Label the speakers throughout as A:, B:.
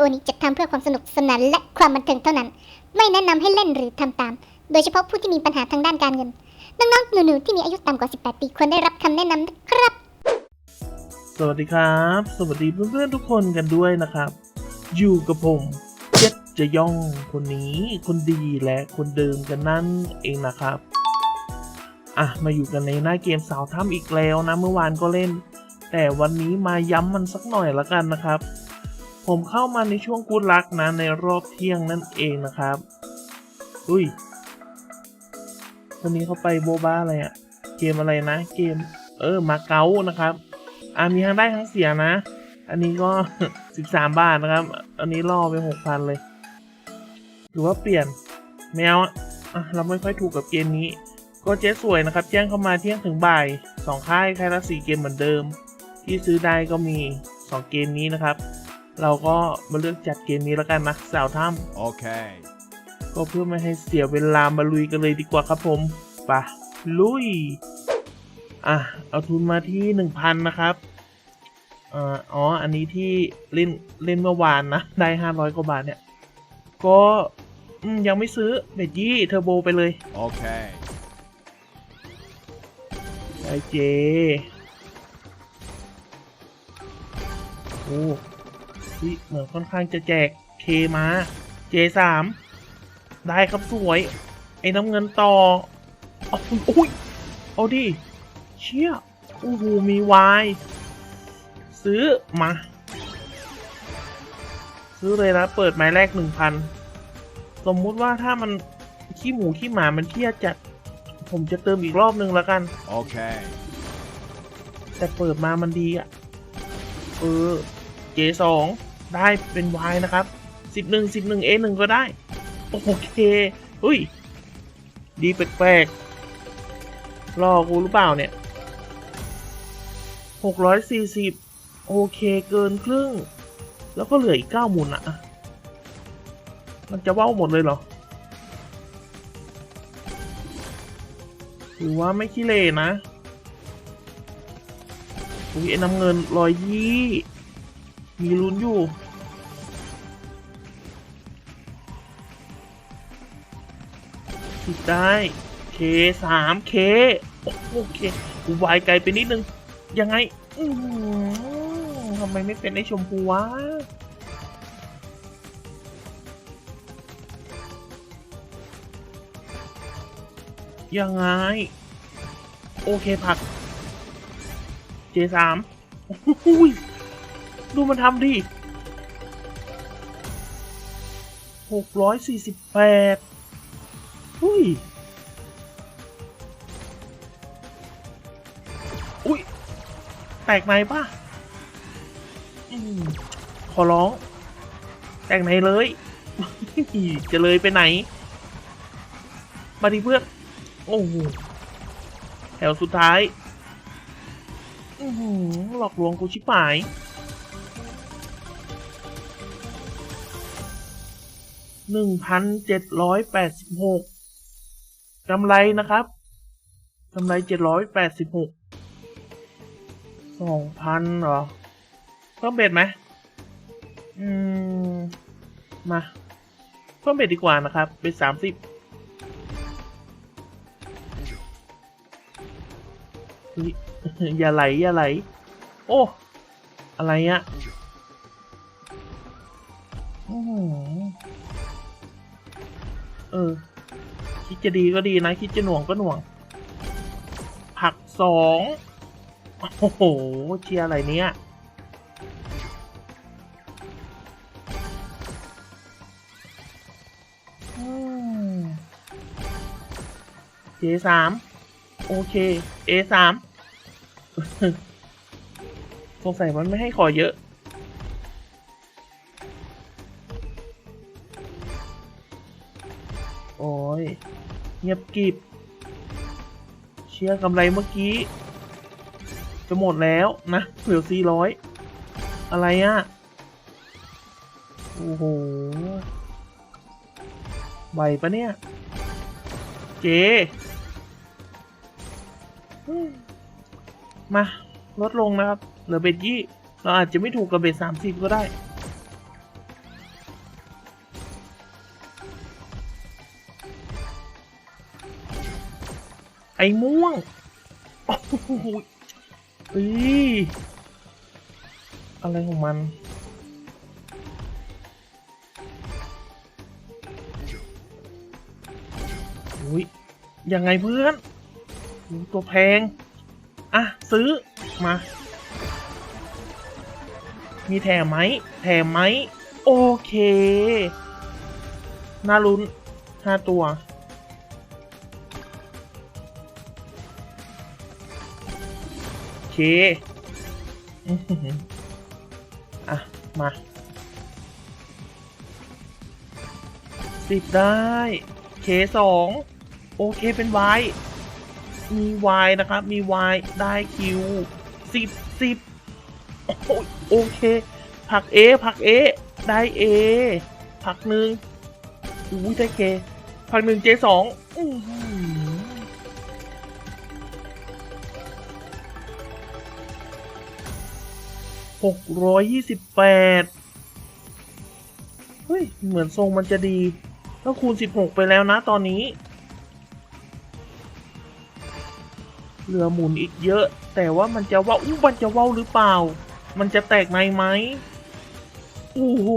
A: โอนี้จัดทำเพื่อความสนุกสนานและความบันเทิงเท่านั้น ไม่แนะนำให้เล่นหรือทำตาม โดยเฉพาะผู้ที่มีปัญหาทางด้านการเงิน น้องๆหนูๆที่มีอายุต่ำกว่า 18 ปีควรได้รับคำแนะนำนะครับ
B: สวัสดีครับ สวัสดีเพื่อนๆทุกคนกันด้วยนะครับ อยู่กับผมเจ็ดจะย่องคนนี้คนดีและคนเดิมกันนั่นเองนะครับ อะมาอยู่กันในหน้าเกมสาวถ้ำอีกแล้วนะเมื่อวานก็เล่น แต่วันนี้มาย้ำมันสักหน่อยละกันนะครับ ผมเข้ามาในช่วงกูดลักนะในรอบเที่ยงนั่นเองนะครับ อุ้ยคนนี้เขาไปโบบ้าอะไรอะเกมอะไรนะ เกม เออ มาเก๊านะครับ อ่ามีทั้งได้ทั้งเสียนะ อันนี้ก็ 13 บาทนะครับ อันนี้ล่อไป 6,000 เลย หรือว่าเปลี่ยนแมวอะอะเราไม่ค่อยถูกกับเกมนี้ ก็เจ๊สวยนะครับ แจ้งเข้ามาเที่ยงถึงบ่ายสองค่ายค่ายละสี่เกมเหมือนเดิม ที่ซื้อได้ก็มี 2 เกมนี้นะครับ เราก็มาเลือกจัดเกมนี้แล้วกันนะสาวถ้ำ
C: Okay.
B: ก็เพื่อไม่ให้เสียเวลามาลุยกันเลยดีกว่าครับผมไปะลุย อะ เอาทุนมาที่หนึ่งพันนะครับเอ่ออ๋อ อันนี้ที่เล่นเล่นเมื่อวานนะ ได้ห้าร้อยกว่าบาทเนี่ย ก็อืมยังไม่ซื้อเบดยี่เทอร์โบไปเลย
C: Okay.
B: ไอเจ โอ้ ยเหมือนค่อนข้างจะแจกเคมาเจสามได้ครับสวย ไอ้น้ำเงินต่อเอาอุ้ยเอาดิเชี่ยโอ้โหมีวายซื้อมา ซื้อเลยนะ เปิดไม้แรกหนึ่งพันสมมุติว่าถ้ามันขี้หมูขี้หมามันเที่ยจัด ผมจะเติมอีกรอบนึงแล้วกัน
C: Okay.
B: แต่เปิดมามันดีอะ เออ เจสอง ได้เป็นวายนะครับสิบหนึ่งสิบหนึ่งเอหนึ่งก็ได้ โอเคอุ้ย ดีแปลกๆรอกูหรือเปล่าเนี่ยหกร้อยสี่สิบโอเคเกินครึ่ง แล้วก็เหลืออีกเก้าหมุนอะมันจะว้าหมดเลยเหรอหรือว่าไม่ขี้เลนะอุ้ยน้ำเงินรอยยี่ มีลุ้นอยู่ติดได้เคสามเคโอเคกูวายไกลไปนิดนึง ยังไงทำไมไม่เป็นไอชมพูวะยังไง โอเคผักเจสามอุ้ย ดูมันทำดิหกร้อยสี่สิบแปดอุ้ย อุ้ย แตกในป่ะอืมขอร้อง แตกในเลย จะเลยไปไหน มาดิเพื่อน โอ้โห แถวสุดท้ายอือหือหลอกลวงกูชิบหาย หนึ่งพันเจ็ดร้อยแปดสิบหกกำไรนะครับกำไรเจ็ดร้อยแปดสิบหกสองพันเหรอเพิ่มเบ็ดไหมอืม มาเพิ่มเบ็ดดีกว่านะครับ เป็นสามสิบอย่าไหล อย่าไหล โอ้ อะไรอะอื้อหือ เออ คิดจะดีก็ดีนะ คิดจะหน่วงก็หน่วง ผักสองโอ้โห เชียร์อะไรเนี่ยเจสามโอเค A สามสงสัยมันไม่ให้ขอเยอะ เงียบกิบ เชียร์กำไรเมื่อกี้ จะหมดแล้วนะเหลือสี่ร้อยอะไรอะ่ะ โอ้โหไหวปะเนี่ย เจ มา ลดลงนะครับ เหลือเบ็ดยี่ เราอาจจะไม่ถูกกับเบ็ดสามสิบก็ได้ ไอ้ม่วง โอ้โหอ้ยอะไรของมัน อุ้ย ยังไงเพื่อนตัวแพง อะ ซื้อ มา มีแถมไหม แถมไหม โอเค น่าลุ้นห้าตัว คอะ มา สิบได้ เคสองโอเคเป็น Y มี Y นะครับ มี Y ได้คิวสิบสิบโอ้ยโอเคผัก A ผัก A ได้ A ผักหนึ่งอุ้ยได้เคผักหนึ่ง J สองอ หกร้อยยี่สิบแปดเฮ้ย เหมือนทรงมันจะดีก็คูณ 16 ไปแล้วนะตอนนี้ เหลือหมุนอีกเยอะ แต่ว่ามันจะว่าอู้มันจะว้าหรือเปล่า มันจะแตกในไหมโอ้โห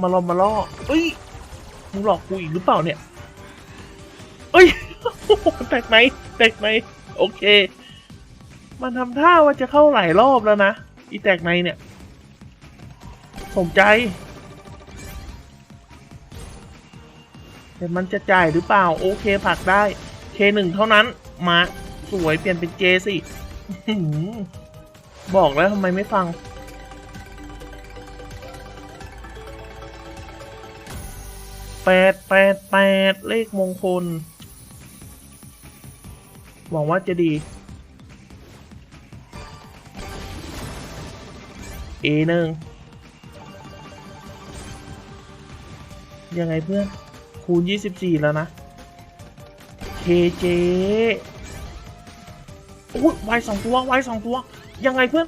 B: มาลอมาล่อเอ้ยมึงหลอกกูอีกหรือเปล่าเนี่ย เอ้ย แตกไหนแตกไหนโอเค มันทำท่าว่าจะเข้าหลายรอบแล้วนะ อีแตกในเนี่ยสมใจ แต่มันจะจ่ายหรือเปล่า โอเคผักได้ K1 เท่านั้น มาสวยเปลี่ยนเป็น J สิบอกแล้วทำไมไม่ฟัง แปดแปดแปดเลขมงคล หวังว่าจะดี A หนึ่งยังไงเพื่อน คูณ 24 แล้วนะ KJ โอ้ย Y สองตัว Y สองตัว ยังไงเพื่อน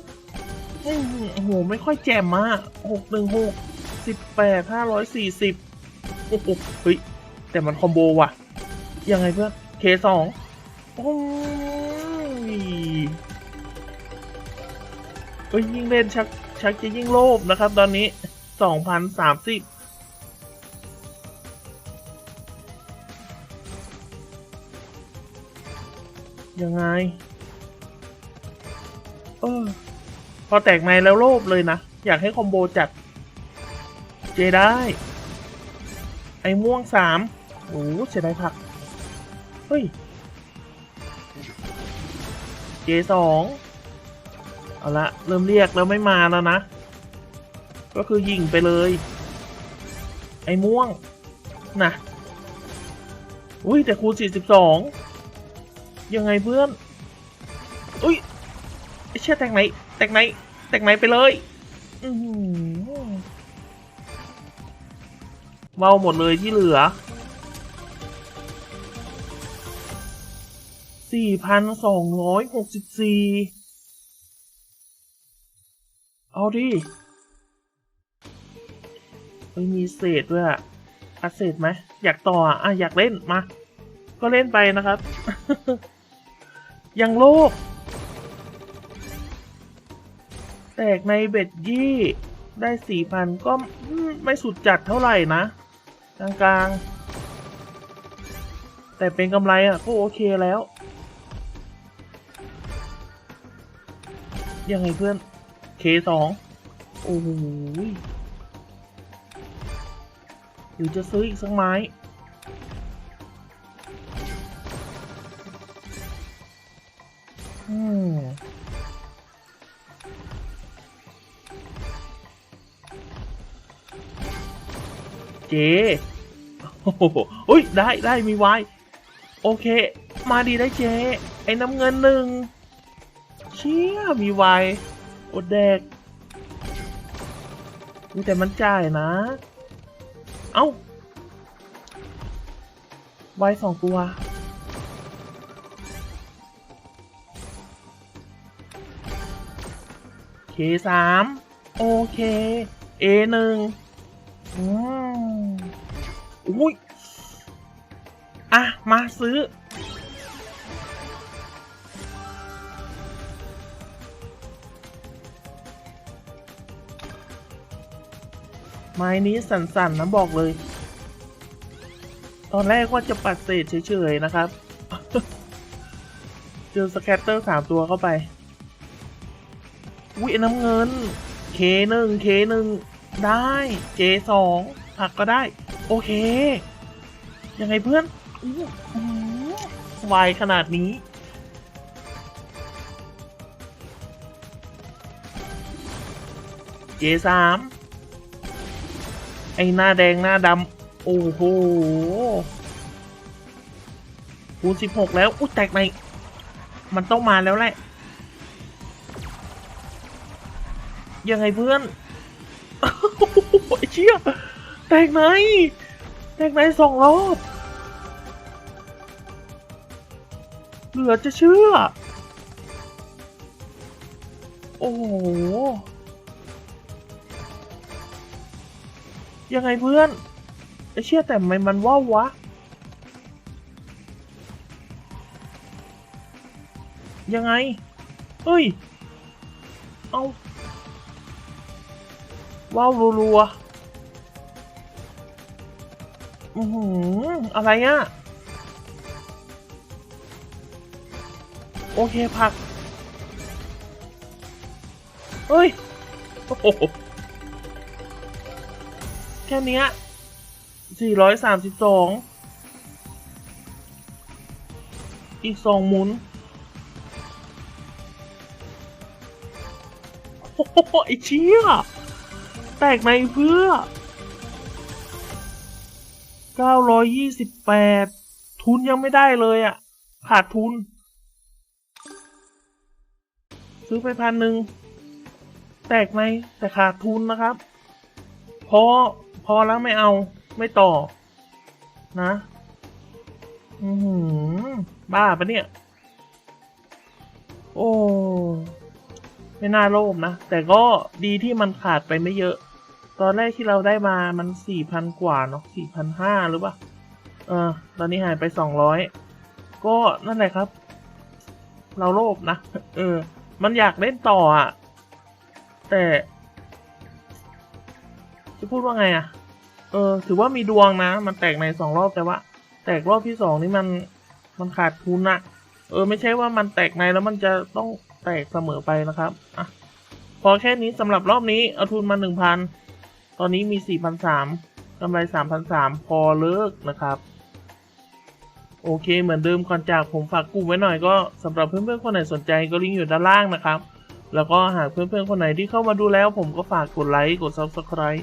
B: โอ้โห ไม่ค่อยแจ่มมากหกหนึ่งหกสิบแปดห้าร้อยสี่สิบโอ้โหเฮ้ย แต่มันคอมโบว่ะ ยังไงเพื่อน K สองโอ้ยเอ้ย ยิ่งเล่นชัก ชักจะยิ่งโลภนะครับ ตอนนี้สองพันสามสิบยังไงเออพอแตกในแล้วโลภเลยนะ อยากให้คอมโบจัด เจได้ ไอ้ม่วงสามโอ้เสียดายผัก เฮ้ย เจสอง เอาละเริ่มเรียกแล้วไม่มาแล้วนะ ก็คือยิงไปเลย ไอ้ม่วงนะอุ้ยแต่คูณ42 ยังไงเพื่อน อุ้ยไอเชี่ยแตกไหน แตกไหน แตกไหนไปเลยเมาหมดเลยที่เหลือ 4,264 เอาดิเฮ้ยมีเศษด้วยอะอัดเศษไหม อยากต่ออะอยากเล่นมา ก็เล่นไปนะครับ ยังโลก แตกในเบ็ดยี่ได้สี่พันก็ไม่สุดจัดเท่าไหร่นะ กลางๆ แต่เป็นกำไรอะก็โอเคแล้ว ยังไงเพื่อน เคสองโอ้โหยหรือจะซื้ออีกสักไม้อืมเจโอ้โหอุ้ย ได้ได้มีวายโอเค มาดีได้เจ ไอ้น้ำเงินหนึ่ง เชี่ยมีวาย อดแดกมีแต่มันจ่ายนะ เอ้าไวายสองตัว เคสามโอเค A หนึ่งอืมอุ้ย อะ มาซื้อ ไม้นี้สั่นๆนะบอกเลย ตอนแรกว่าจะปัดเศษเฉยๆนะครับ เจอสแคตเตอร์สามตัวเข้าไปวิน้ำเงิน เคหนึ่งเคหนึ่งได้เจสองผักก็ได้ โอเค ยังไงเพื่อนวายขนาดนี้เจสาม อ้หน้าแดงหน้าดำโอ้โหคูณสิบหกแล้วอุ้ยแตกในมันต้องมาแล้วแหละ ยังไงเพื่อนไอ้เชี่ยแตกในแตกในสองรอบเหลือจะเชื่อ โอ้โห ยังไงเพื่อนไอ้เชี่ยแต่ทไมมันว่าววะ ยังไงเฮ้ย เอาว้าวรัวๆอือหืออะไรอะโอเคผัก เฮ้ย โอ้โห ค่เนี้ยสี่ร้อยสามสิบสองอีกสองหมุนโอ้โหไอ้เชี่ยแตกในเพื่อ928ทุนยังไม่ได้เลยอะ่ะ ขาดทุน ซื้อไปพันหนึ่งแตกในแต่ขาดทุนนะครับพอพ อแล้วไม่เอาไม่ต่อ นะ อือหือบ้าปะเนี่ย โอ้ไม่น่าโลภนะ แต่ก็ดีที่มันขาดไปไม่เยอะ ตอนแรกที่เราได้มามันสี่พันกว่าเนาะสี่พันห้าหรือเปล่าเออ ตอนนี้หายไปสองร้อยก็นั่นแหละครับ เราโลภนะ เออ มันอยากเล่นต่ออะ แต่ จะพูดว่าไงอะ เออ ถือว่ามีดวงนะ มันแตกในสองรอบแต่ว่า แตกรอบที่สองนี่มันมันขาดทุนอะเออ ไม่ใช่ว่ามันแตกในแล้วมันจะต้องแตกเสมอไปนะครับอะพอแค่นี้สำหรับรอบนี้เอาทุนมาหนึ่งพันตอนนี้มีสี่พันสามกำไรสามพันสามพอเลิกนะครับ โอเคเหมือนเดิมก่อนจากผมฝากกลุ่มไว้หน่อยก็สำหรับเพื่อนๆคนไหนสนใจก็ลิงก์อยู่ด้านล่างนะครับ แล้วก็หากเพื่อนๆคนไหนที่เข้ามาดูแล้ว ผมก็ฝากกดไลค์กด subscribe